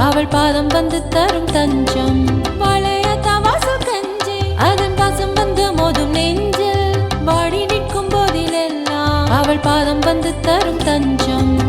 அவள் பாதம் வந்து தரும் தஞ்சம். வளையாத வாசல் கஞ்சி அதன் வாசம் வந்து மோதும் நெஞ்சில். வாடி நிற்கும் போதிலெல்லாம் அவள் பாதம் வந்து தரும் தஞ்சம்.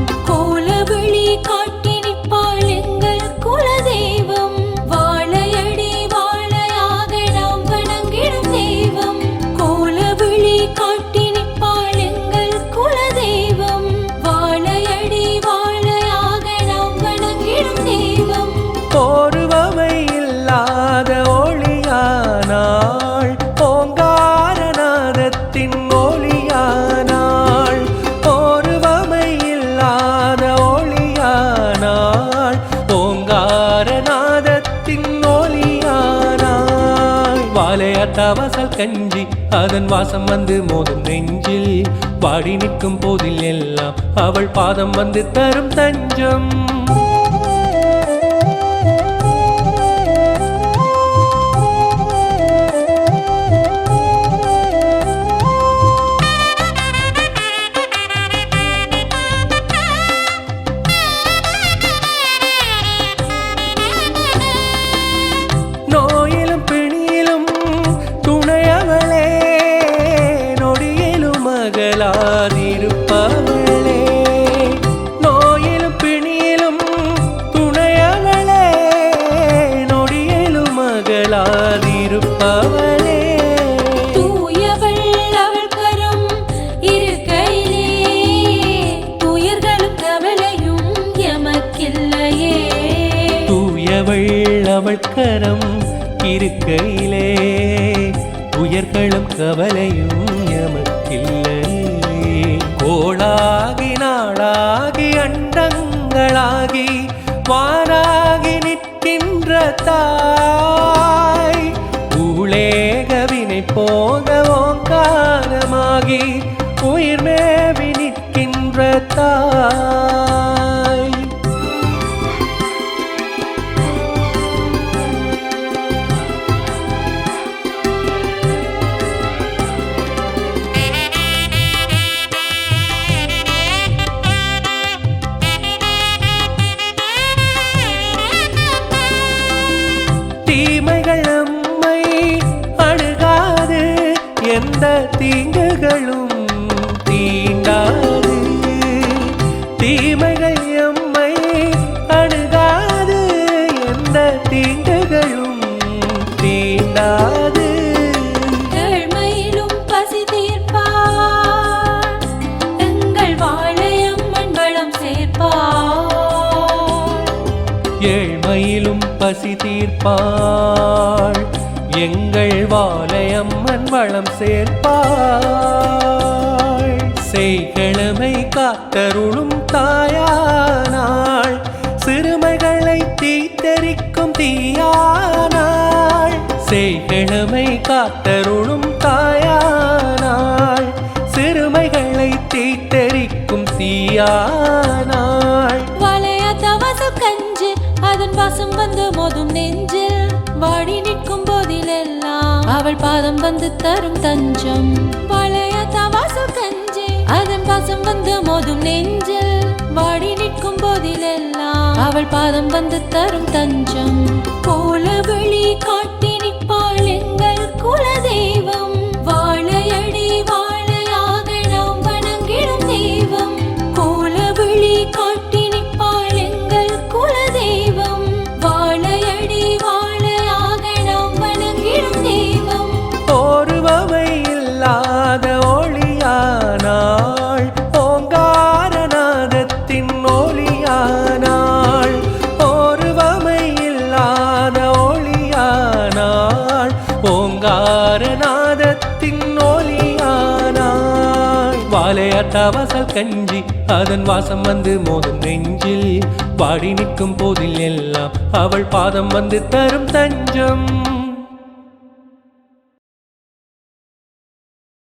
ஓங்காரநாதத்தின் ஒளியானாள் ஓருவமை இல்லாத ஒளியானாள் ஓங்காரநாதத்தின் ஒளியானாள் வாழைய தவசல் கஞ்சி அதன் வாசம் வந்து மோதும் நெஞ்சில். பாடி நிற்கும் போதில் எல்லாம் அவள் பாதம் வந்து தரும் தஞ்சம். தூயவள் அவள் கரம் இருக்கையிலே. உயர்களும் கவலையும் எமக்கில்லை. கோளாகி நாளாகி அண்டங்களாகி வானாகி நிற்கின்ற தாய். ஊழேகவினை போக ஓங்காரமாகி உயிர் மேவி நிற்கின்ற தாய். தீமைகள் நம்மை அணுகாது. எந்த தீங்குகளும் தீண்டாது. தீமைகள் பசி தீர்ப்பாள். எங்கள் வாழையம்மன் வளம் சேர்ப்பாள். செய்கிழமை காத்தருளும் தாயானாள். சிறுமைகளை தீத்தரிக்கும் தீயானாள். செய்கிழமை காத்தருளும் தாயானாள். சிறுமைகளை தீத்தரிக்கும் தீயா அதன் வாசம் வந்து மோதும் நெஞ்சில் வாடி நிற்கும் போதிலெல்லாம் அவள் பாதம் வந்து தரும் தஞ்சம். வளையாத வாசல் கஞ்சு அதன் வாசம் வந்து மோதும் நெஞ்சில் வாடி நிற்கும் போதிலெல்லாம் அவள் பாதம் வந்து தரும் தஞ்சம். கோல விழி காட்டு தவசல் கஞ்சி அதன் வாசம் வந்து மோதும் நெஞ்சில். பாடி நிற்கும் போதில் எல்லாம் அவள் பாதம் வந்து தரும் தஞ்சம்.